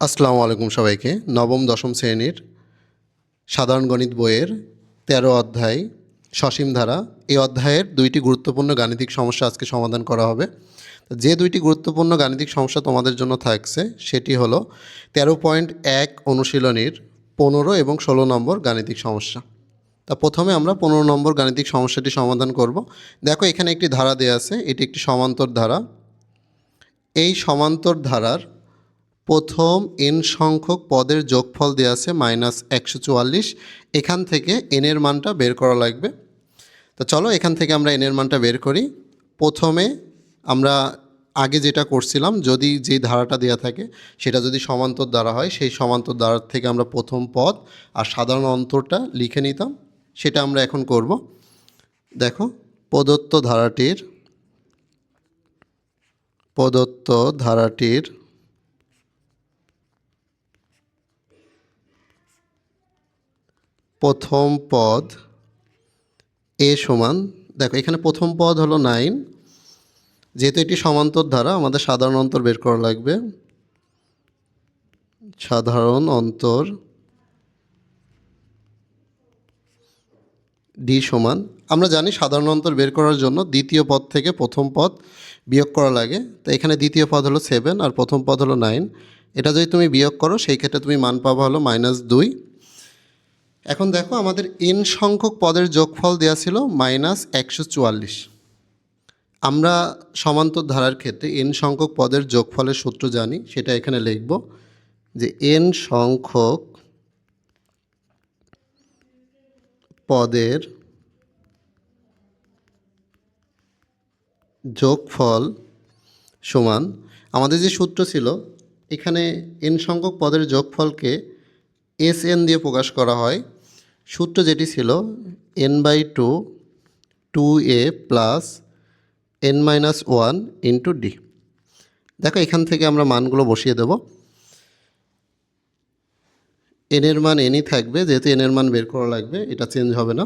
আসসালামু আলাইকুম সবাইকে। নবম, দশম শ্রেণির সাধারণ গণিত বইয়ের তেরো অধ্যায়, সসীম ধারা। এই অধ্যায়ের দুইটি গুরুত্বপূর্ণ গাণিতিক সমস্যা আজকে সমাধান করা হবে। যে দুইটি গুরুত্বপূর্ণ গাণিতিক সমস্যা তোমাদের জন্য থাকছে, সেটি হলো তেরো পয়েন্ট এক অনুশীলনীর পনেরো এবং ষোলো নম্বর গাণিতিক সমস্যা। তা প্রথমে আমরা পনেরো নম্বর গাণিতিক সমস্যাটি সমাধান করব। দেখো, এখানে একটি ধারা দেওয়া আছে, এটি একটি সমান্তর ধারা। এই সমান্তর ধারার প্রথম এন সংখ্যক পদের যোগফল দেওয়া আছে মাইনাস একশো চুয়াল্লিশ। এখান থেকে এনের মানটা বের করা লাগবে। তো চলো এখান থেকে আমরা এনের মানটা বের করি। প্রথমে আমরা আগে যেটা করছিলাম, যদি যে ধারাটা দেওয়া থাকে, সেটা যদি সমান্তর দ্বারা হয়, সেই সমান্তর দ্বারা থেকে আমরা প্রথম পদ আর সাধারণ অন্তরটা লিখে নিতাম। সেটা আমরা এখন করব। দেখো, প্রদত্ত ধারাটির প্রদত্ত ধারাটির প্রথম পদ এ সমান, দেখো এখানে প্রথম পদ হলো নাইন। যেহেতু এটি সমান্তর ধারা, আমাদের সাধারণ অন্তর বের করা লাগবে। সাধারণ অন্তর ডি সমান। আমরা জানি সাধারণ অন্তর বের করার জন্য দ্বিতীয় পদ থেকে প্রথম পদ বিয়োগ করা লাগে। তো এখানে দ্বিতীয় পদ হলো সেভেন আর প্রথম পদ হলো নাইন এটা যদি তুমি বিয়োগ করো, সেই ক্ষেত্রে তুমি মান পাবা হলো মাইনাস দুই। এখন দেখো আমাদের এন সংখ্যক পদের যোগফল দেওয়া ছিল মাইনাস একশো চুয়াল্লিশ। আমরা সমান্তর ধারার ক্ষেত্রে এন সংখ্যক পদের যোগফলের সূত্র জানি, সেটা এখানে লিখব যে এন সংখ্যক পদের যোগফল সমান, আমাদের যে সূত্র ছিল, এখানে এন সংখ্যক পদের যোগফলকে এস এন দিয়ে প্রকাশ করা হয় সূত্র যেটি ছিল N by two two A plus N minus one into D দেখো, এখান থেকে আমরা মানগুলো বসিয়ে দেব। এনের মান এনই থাকবে, যেহেতু এনের মান বের করা লাগবে, এটা চেঞ্জ হবে না।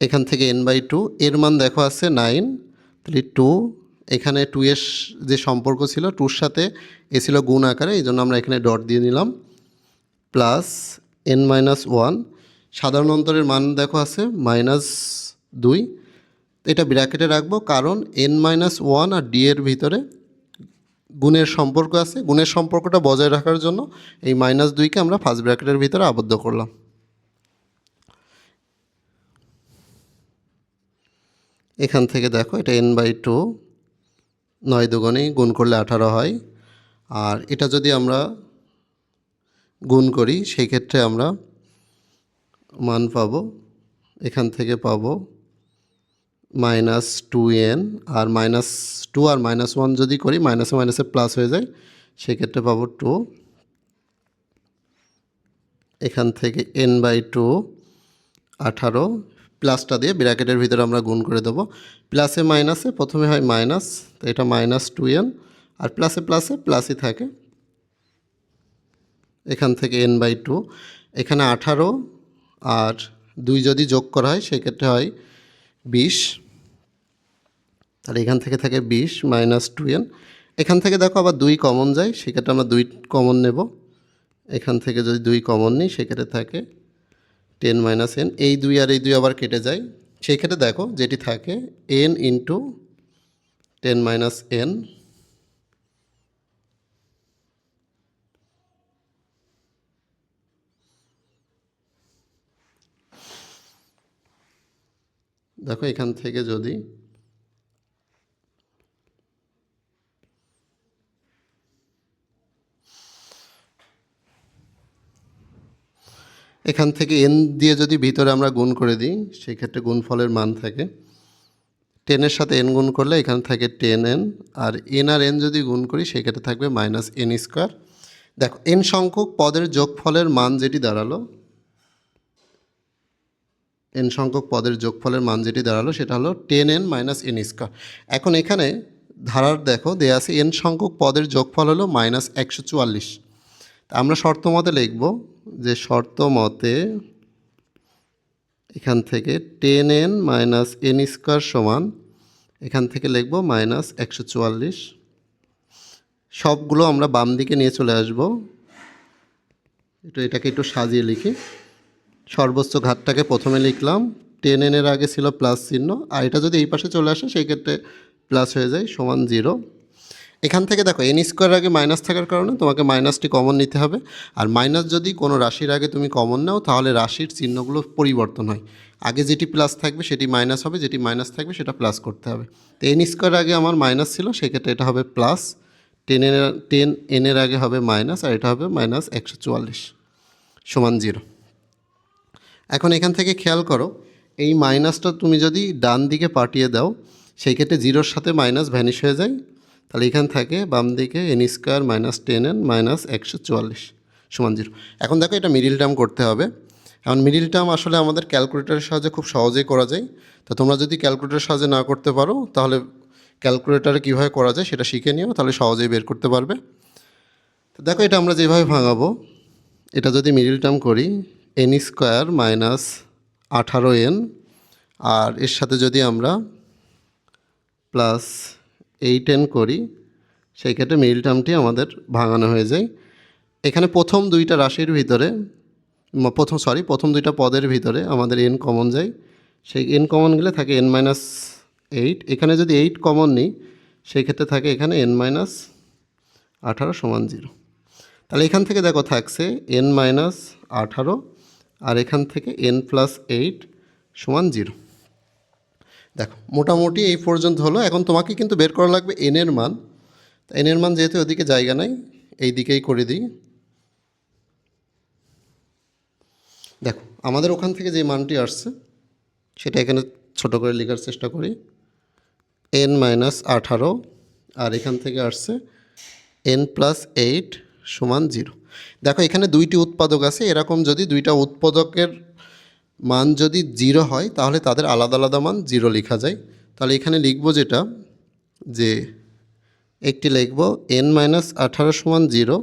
এখান থেকে এন বাই টু এর মান দেখো আছে নাইন তাহলে টু এখানে টু এর যে সম্পর্ক ছিল টুর সাথে এ ছিল গুণ আকারে, এই জন্য আমরা এখানে ডট দিয়ে নিলাম প্লাস এন মাইনাস ওয়ান সাধারণ অন্তরের মান দেখো আছে, মাইনাস দুই। এটা ব্র্যাকেটে রাখব, কারণ এন মাইনাস ওয়ান আর ডি এর ভিতরে গুণের সম্পর্ক আছে। গুণের সম্পর্কটা বজায় রাখার জন্য এই মাইনাস দুইকে আমরা ফার্স্ট ব্র্যাকেটের ভিতরে আবদ্ধ করলাম। এখান থেকে দেখো, এটা এন বাই টু নয় দুগুণেই গুণ করলে আঠারো হয়। আর এটা যদি আমরা গুণ করি, সেই ক্ষেত্রে আমরা মান পাবো, এখান থেকে পাবো মাইনাস টু এন, আর মাইনাস টু আর মাইনাস ওয়ান যদি করি, মাইনাসে মাইনাসে প্লাস হয়ে যায় সেক্ষেত্রে পাবো টু। এখান থেকে এন বাই টু, আঠারো, প্লাসটা দিয়ে ব্র্যাকেটের ভিতরে আমরা গুণ করে দেবো। প্লাসে মাইনাসে, প্রথমে হয় মাইনাস, তো এটা মাইনাস টু এন, আর প্লাসে প্লাসে প্লাসই থাকে। এখান থেকে এন বাই টু এখানে আঠারো আর দুই যদি যোগ করা হয়, সেক্ষেত্রে হয় বিশ। তাহলে এখান থেকে থাকে বিশ মাইনাস টু এন এখান থেকে দেখো আবার দুই কমন যায়, সেক্ষেত্রে আমরা দুই কমন নেব। এখান থেকে যদি দুই কমন নিই, সেক্ষেত্রে থাকে টেন মাইনাস এন এই দুই আর এই দুই আবার কেটে যায়। সেই ক্ষেত্রে দেখো যেটি থাকে N into ten minus N দেখো এখান থেকে যদি এখান থেকে এন দিয়ে যদি ভিতরে আমরা গুণ করে দিই সেই ক্ষেত্রে গুণফলের মান থাকে। টেনের সাথে এন গুণ করলে এখান থাকে টেন এন আর এন আর এন যদি গুণ করি, সেক্ষেত্রে থাকবে মাইনাস এন স্কোয়ার দেখো এন সংখ্যক পদের যোগফলের মান যেটি দাঁড়াল এন সংখ্যক পদের যোগফলের মান যেটি দাঁড়াল সেটা হলো ten N minus N square এখন এখানে ধারার দেখো, দেয়া আছে এন সংখ্যক পদের যোগফল হলো মাইনাস একশো চুয়াল্লিশ। তা আমরা শর্ত মতে লিখব যে শর্ত মতে এখান থেকে ten N minus N square সমান এখান থেকে লিখব মাইনাস একশো চুয়াল্লিশ। সবগুলো আমরা বাম দিকে নিয়ে চলে আসব। একটু এটাকে একটু সাজিয়ে লিখি। সর্বোচ্চ ঘাতটাকে প্রথমে লিখলাম। টেন এনের আগে ছিল প্লাস চিহ্ন। আর এটা যদি এই পাশে চলে আসে, সেই ক্ষেত্রে প্লাস হয়ে যায় সমান জিরো। এখান থেকে দেখো এন স্কোয়ার আগে মাইনাস থাকার কারণে তোমাকে মাইনাসটি কমন নিতে হবে। আর মাইনাস যদি কোনো রাশির আগে তুমি কমন নাও, তাহলে রাশির চিহ্নগুলো পরিবর্তন হয়। আগে যেটি প্লাস থাকবে, সেটি মাইনাস হবে। যেটি মাইনাস থাকবে, সেটা প্লাস করতে হবে। তো এন স্কোয়ার আগে আমার মাইনাস ছিল সেক্ষেত্রে এটা হবে প্লাস টেন এর, টেন এনের আগে হবে মাইনাস আর এটা হবে মাইনাস একশো চুয়াল্লিশ সমান জিরো। এখন এখান থেকে খেয়াল করো, এই মাইনাসটা তুমি যদি ডান দিকে পাঠিয়ে দাও, সেই ক্ষেত্রে জিরোর সাথে মাইনাস ভ্যানিশ হয়ে যায়। তাহলে এখান থাকে বাম দিকে N square minus ten N minus একশো চুয়াল্লিশ সমান জিরো। এখন দেখো এটা মিডিল টার্ম করতে হবে। এখন মিডিল টার্ম আসলে আমাদের ক্যালকুলেটরের সাহায্যে খুব সহজেই করা যায়। তো তোমরা যদি ক্যালকুলেটরের সাহায্যে না করতে পারো, তাহলে ক্যালকুলেটারে কীভাবে করা যায় সেটা শিখে নিও, তাহলে সহজেই বের করতে পারবে। তো দেখো এটা আমরা যেভাবে ভাঙাবো, এটা যদি মিডিল টার্ম করি এন স্কোয়ার মাইনাস আঠারো এন আর এর সাথে যদি আমরা প্লাস এইট এন করি, সেই ক্ষেত্রে মিডিল টার্মটি আমাদের ভাঙানো হয়ে যায়। এখানে প্রথম দুইটা রাশির ভিতরে প্রথম সরি প্রথম দুইটা পদের ভিতরে আমাদের এন কমন যায়। সেই এন কমন গেলে থাকে এন মাইনাস এইট এখানে যদি এইট কমন নিই, সেই ক্ষেত্রে থাকে এখানে এন মাইনাস আঠারো সমান জিরো তাহলে এখান থেকে দেখো থাকছে এন মাইনাস আঠারো আর এখান থেকে এন প্লাস এইট সমান জিরো দেখো, মোটামুটি এই পর্যন্ত হলো। এখন তোমাকে কিন্তু বের করা লাগবে এন মান। এন এর মান যেহেতু ওদিকে জায়গা নাই, এই দিকেই করে দিই। দেখো, আমাদের ওখান থেকে যে মানটি আসছে, সেটা এখানে ছোট করে লেখার চেষ্টা করি। এন মাইনাস আঠারো, আর এখান থেকে আসছে এন প্লাস এইট সমান জিরো দেখো, এখানে দুইটি উৎপাদক আছে। এরকম যদি দুইটা উৎপাদকের মান যদি জিরো হয়, তাহলে তাদের আলাদা আলাদা মান জিরো লেখা যায়। তাহলে এখানে লিখব যেটা, যে একটি লিখব এন মাইনাস আঠারো সমান জিরো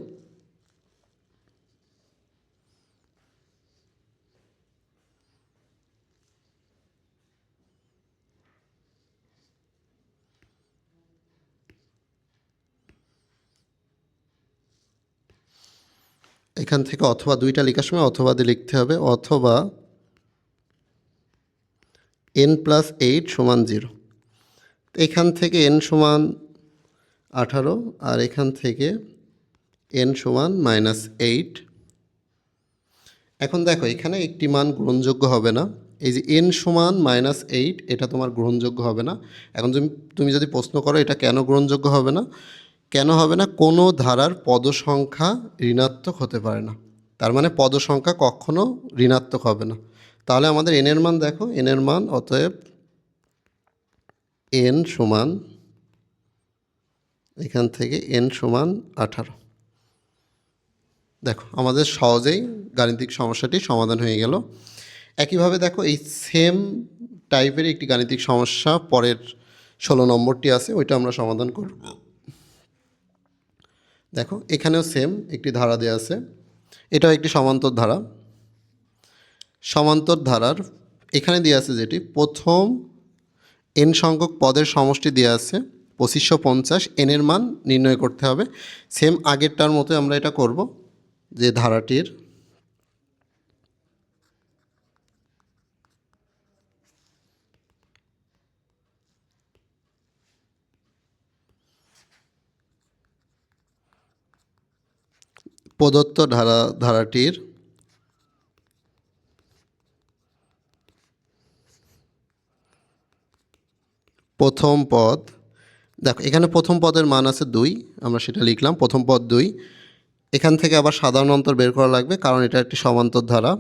এখান থেকে অথবা দুইটা লেখার সময় অথবা দিয়ে লিখতে হবে, অথবা এন প্লাস এইট সমান জিরো এখান থেকে এন সমান আঠারো আর এখান থেকে এন সমান মাইনাস এইট এখন দেখো, এখানে একটি মান গ্রহণযোগ্য হবে না। এই যে এন সমান মাইনাস এইট এটা তোমার গ্রহণযোগ্য হবে না। এখন তুমি তুমি যদি প্রশ্ন করো, এটা কেন গ্রহণযোগ্য হবে না? কেন হবে না? কোনো ধারার পদসংখ্যা ঋণাত্মক হতে পারে না। তার মানে পদসংখ্যা কখনো ঋণাত্মক হবে না। তাহলে আমাদের এনের মান দেখো। এনের মান, অতএব এন সমান এখান থেকে এন সমান আঠারো। দেখো, আমাদের সহজেই গাণিতিক সমস্যাটি সমাধান হয়ে গেল। একইভাবে দেখো, এই সেম টাইপের একটি গাণিতিক সমস্যা পরের ষোলো নম্বরটি আছে, ওইটা আমরা সমাধান করব। দেখো, এখানেও সেম একটি ধারা দেওয়া আছে। এটাও একটি সমান্তর ধারা। সমান্তর ধারার এখানে দেওয়া আছে যেটি, প্রথম এন সংখ্যক পদের সমষ্টি দেওয়া আছে, পঁচিশশো পঞ্চাশ এনের মান নির্ণয় করতে হবে। সেম আগেরটার মতো আমরা এটা করব, যে ধারাটির প্রদত্ত ধারা, ধারাটির প্রথম পদ, দেখো, এখানে প্রথম পদের মান আছে দুই, আমরা সেটা লিখলাম, প্রথম পদ দুই। এখান থেকে আবার সাধারণ অন্তর বের করা লাগবে, কারণ এটা একটি সমান্তর ধারা।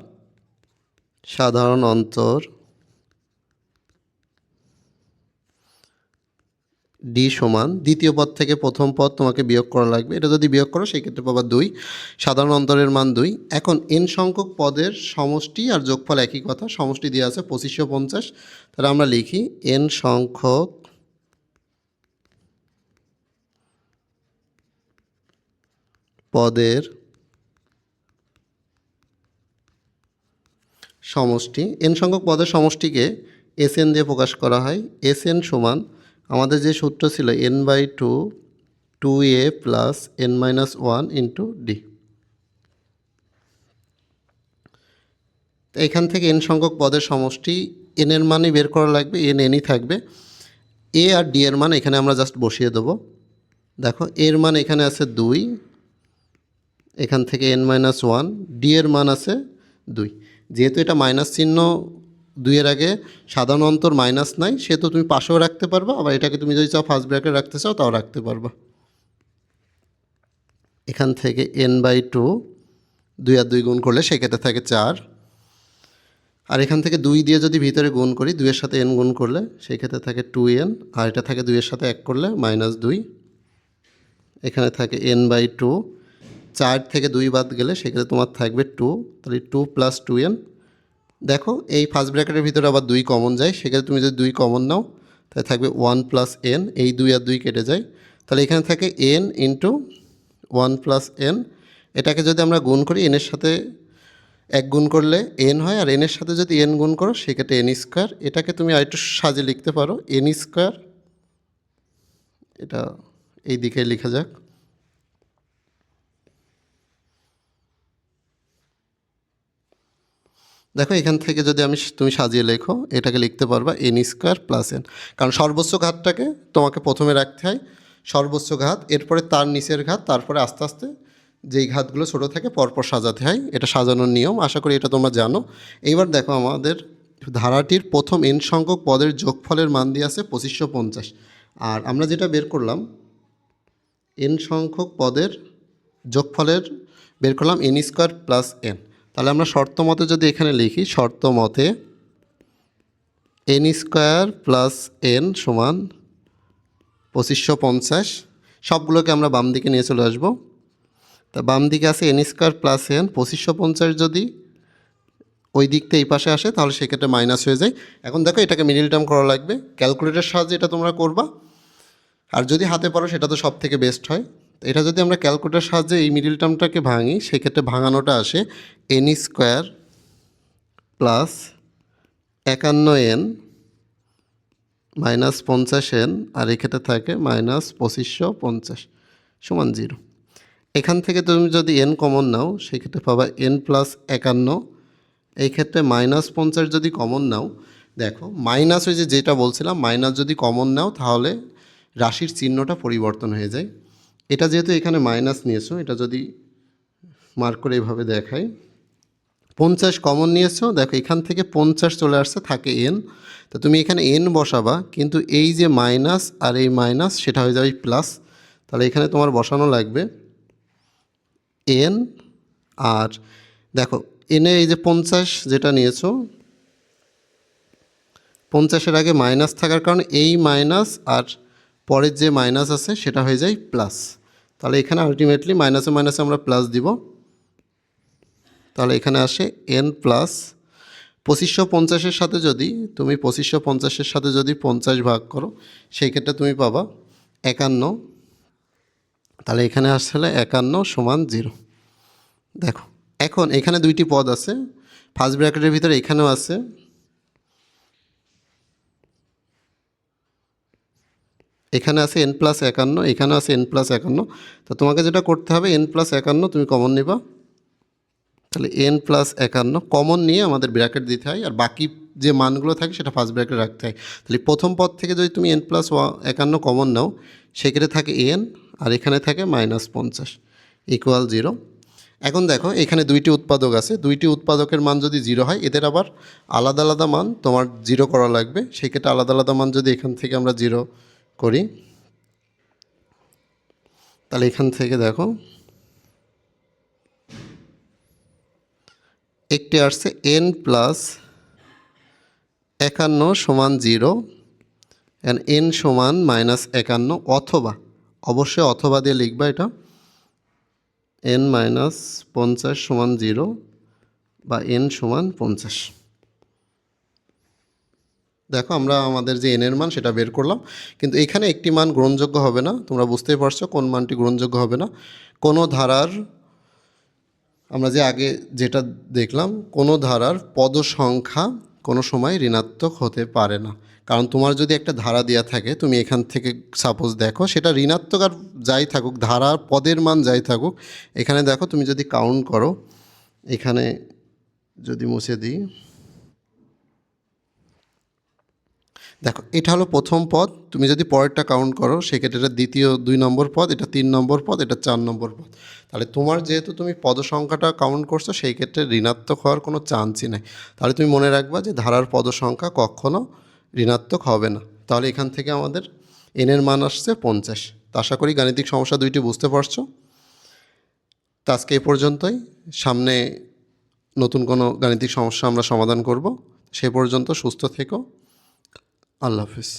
সাধারণ অন্তর ডি সমান, দ্বিতীয় পদ থেকে প্রথম পদ তোমাকে বিয়োগ করা লাগবে। এটা যদি বিয়োগ করো সেই ক্ষেত্রে পাবা দুই। সাধারণ অন্তরের মান দুই। এখন এন সংখ্যক পদের সমষ্টি আর যোগফল একই কথা, সমষ্টি দেওয়া আছে পঁচিশশো পঞ্চাশ। তাহলে আমরা লিখি এন সংখ্যক পদের সমষ্টি। এন সংখ্যক পদের সমষ্টিকে এস এন দিয়ে প্রকাশ করা হয়। এস এন সমান আমাদের যে সূত্র ছিল N by two two A plus N minus one into D এখান থেকে এন সংখ্যক পদের সমষ্টি এন এর মানই বের করা লাগবে এন এনই থাকবে। এ আর ডি এর মান এখানে আমরা জাস্ট বসিয়ে দেবো। দেখো এর মান এখানে আছে দুই, এখান থেকে এন মাইনাস ওয়ান ডি এর মান আছে দুই। যেহেতু এটা মাইনাস চিহ্ন দুইয়ের আগে সাধারণ অন্তর মাইনাস নাই, সে তো তুমি পাশেও রাখতে পারবা, আবার এটাকে তুমি যদি চাও ফার্স্ট ব্র্যাকেট রাখতে চাও, তাও রাখতে পারবা। এখান থেকে এন বাই টু দুই আর দুই গুণ করলে সেক্ষেত্রে থাকে চার। আর এখান থেকে দুই দিয়ে যদি ভিতরে গুণ করি, দুইয়ের সাথে এন গুণ করলে সেই ক্ষেত্রে থাকে টু এন আর এটা থাকে দুইয়ের সাথে এক করলে মাইনাস দুই। এখানে থাকে এন বাই টু চার থেকে দুই বাদ গেলে সেক্ষেত্রে তোমার থাকবে টু তাহলে টু প্লাস টু এন দেখো, এই ফার্স্ট ব্র্যাকেটের ভিতরে আবার দুই কমন যায়, সেক্ষেত্রে তুমি যদি দুই কমন নাও, তাহলে থাকবে ওয়ান প্লাস এন এই দুই আর দুই কেটে যায়। তাহলে এখানে থাকে N into one plus N এটাকে যদি আমরা গুণ করি এনের সাথে এক গুণ করলে এন হয়, আর এনের সাথে যদি এন গুণ করো, সেক্ষেত্রে এন স্কোয়ার এটাকে তুমি আরেকটু সাজে লিখতে পারো এন স্কোয়ার এটা এই দিকে লেখা যাক। দেখো, এখান থেকে যদি আমি তুমি সাজিয়ে লেখো, এটাকে লিখতে পারবা এন স্কোয়ার প্লাস এন কারণ সর্বোচ্চ ঘাতটাকে তোমাকে প্রথমে রাখতে হয় সর্বোচ্চ ঘাত, এরপরে তার নিচের ঘাত, তারপরে আস্তে আস্তে যেই ঘাতগুলো ছোটো থাকে পরপর সাজাতে হয়। এটা সাজানোর নিয়ম, আশা করি এটা তোমরা জানো। এইবার দেখো, আমাদের ধারাটির প্রথম এন সংখ্যক পদের যোগফলের মান দিয়ে আছে পঁচিশশো পঞ্চাশ। আর আমরা যেটা বের করলাম এন সংখ্যক পদের যোগফলের, বের করলাম এন স্কোয়ার প্লাস এন তাহলে আমরা শর্ত মতে যদি এখানে লিখি, শর্ত মতে এন স্কোয়ার প্লাস এন সমান পঁচিশশো পঞ্চাশ, সবগুলোকে আমরা বাম দিকে নিয়ে চলে আসব। তা বাম দিকে আছে এন স্কোয়ার প্লাস এন পঁচিশশো পঞ্চাশ যদি ওই দিকতে এই পাশে আসে, তাহলে সেক্ষেত্রে মাইনাস হয়ে যায়। এখন দেখো, এটাকে মিডিল টার্ম করা লাগবে। ক্যালকুলেটার সাহায্যে এটা তোমরা করবা। আর যদি হাতে পারো, সেটা তো সব থেকে বেস্ট হয়। এটা যদি আমরা ক্যালকুলেটার সাহায্যে এই মিডিল টার্মটাকে ভাঙি, সেক্ষেত্রে ভাঙানোটা আসে এন স্কোয়ার প্লাস একান্ন এন মাইনাস পঞ্চাশ এন আর এক্ষেত্রে থাকে মাইনাস পঁচিশশো পঞ্চাশ সমান জিরো। এখান থেকে তুমি যদি এন কমন নাও, সেক্ষেত্রে পাবা এন প্লাস একান্ন। এই ক্ষেত্রে মাইনাস পঞ্চাশ যদি কমন নাও, দেখো মাইনাস ওই যে যেটা বলছিলাম, মাইনাস যদি কমন নাও, তাহলে রাশির চিহ্নটা পরিবর্তন হয়ে যায়। এটা যেহেতু এখানে মাইনাস নিয়েছো, এটা যদি মার্ক করে এভাবে দেখাই, পঞ্চাশ কমন নিয়েছো, দেখো এখান থেকে পঞ্চাশ চলে আসছে, থাকে এন তো তুমি এখানে এন বসাবা, কিন্তু এই যে মাইনাস আর এই মাইনাস সেটা হয়ে যাবে প্লাস তাহলে এখানে তোমার বসানো লাগবে এন আর দেখো এনে এই যে পঞ্চাশ যেটা নিয়েছো, পঞ্চাশের আগে মাইনাস থাকার কারণে এই মাইনাস আর পরের যে মাইনাস আছে, সেটা হয়ে যায় প্লাস তাহলে এখানে আলটিমেটলি মাইনাসে মাইনাসে আমরা প্লাস দিব। তাহলে এখানে আসে এন প্লাস পঁচিশশো পঞ্চাশের সাথে যদি তুমি পঁচিশশো পঞ্চাশের সাথে যদি পঞ্চাশ ভাগ করো, সেই ক্ষেত্রে তুমি পাবা একান্ন। তাহলে এখানে আসলে একান্ন সমান জিরো। দেখো, এখন এখানে দুইটি পদ আছে ফার্স্ট ব্র্যাকেটের ভিতরে এখানেও আছে এখানে আছে এন প্লাস একান্ন এখানে আছে এন প্লাস একান্ন। তো তোমাকে যেটা করতে হবে এন প্লাস একান্ন তুমি কমন নিবা। তাহলে এন প্লাস একান্ন কমন নিয়ে আমাদের ব্র্যাকেট দিতে হয়, আর বাকি যে মানগুলো থাকে সেটা ফার্স্ট ব্র্যাকেট রাখতে হয়। তাহলে প্রথম পদ থেকে যদি তুমি এন প্লাস একান্ন কমন নাও, সেক্ষেত্রে থাকে এন আর এখানে থাকে মাইনাস পঞ্চাশ ইকুয়াল জিরো এখন দেখো, এখানে দুইটি উৎপাদক আছে। দুইটি উৎপাদকের মান যদি জিরো হয়, এদের আবার আলাদা আলাদা মান তোমার জিরো করা লাগবে। সেক্ষেত্রে আলাদা আলাদা মান যদি এখান থেকে আমরা জিরো করি। তাহলে এখান থেকে দেখো। একটি আসছে এন প্লাস একান্ন সমান জিরো অ্যান্ড এন সমান মাইনাস একান্ন, অথবা, অবশ্যই অথবা দিয়ে লিখবা এটা। এন মাইনাস পঞ্চাশ সমান জিরো বা এন সমান পঞ্চাশ। দেখো আমরা আমাদের যে এনের মান সেটা বের করলাম, কিন্তু এখানে একটি মান গ্রহণযোগ্য হবে না। তোমরা বুঝতেই পারছ কোন মানটি গ্রহণযোগ্য হবে না। কোনো ধারার, আমরা যে আগে যেটা দেখলাম, কোনো ধারার পদ সংখ্যা কোনো সময় ঋণাত্মক হতে পারে না। কারণ তোমার যদি একটা ধারা দেওয়া থাকে, তুমি এখান থেকে সাপোজ দেখো, সেটা ঋণাত্মক আর যাই থাকুক ধারার পদের মান যাই থাকুক, এখানে দেখো তুমি যদি কাউন্ট করো, এখানে যদি মুছে দিই দেখো, এটা হলো প্রথম পদ। তুমি যদি পরেরটা কাউন্ট করো, সেক্ষেত্রে এটা দ্বিতীয় দুই নম্বর পদ, এটা তিন নম্বর পদ, এটা চার নম্বর পদ। তাহলে তোমার যেহেতু তুমি পদ সংখ্যাটা কাউন্ট করছ সেই ক্ষেত্রে ঋণাত্মক হওয়ার কোনো চান্সই নেই। তাহলে তুমি মনে রাখবা যে ধারার পদ সংখ্যা কখনো ঋণাত্মক হবে না। তাহলে এখান থেকে আমাদের এনের মান আসছে পঞ্চাশ। তো আশা করি গাণিতিক সমস্যা দুইটি বুঝতে পারছ। তো আজকে এ পর্যন্তই। সামনে নতুন কোনো গাণিতিক সমস্যা আমরা সমাধান করব। সে পর্যন্ত সুস্থ থেকো। আল্লাহ হাফিজ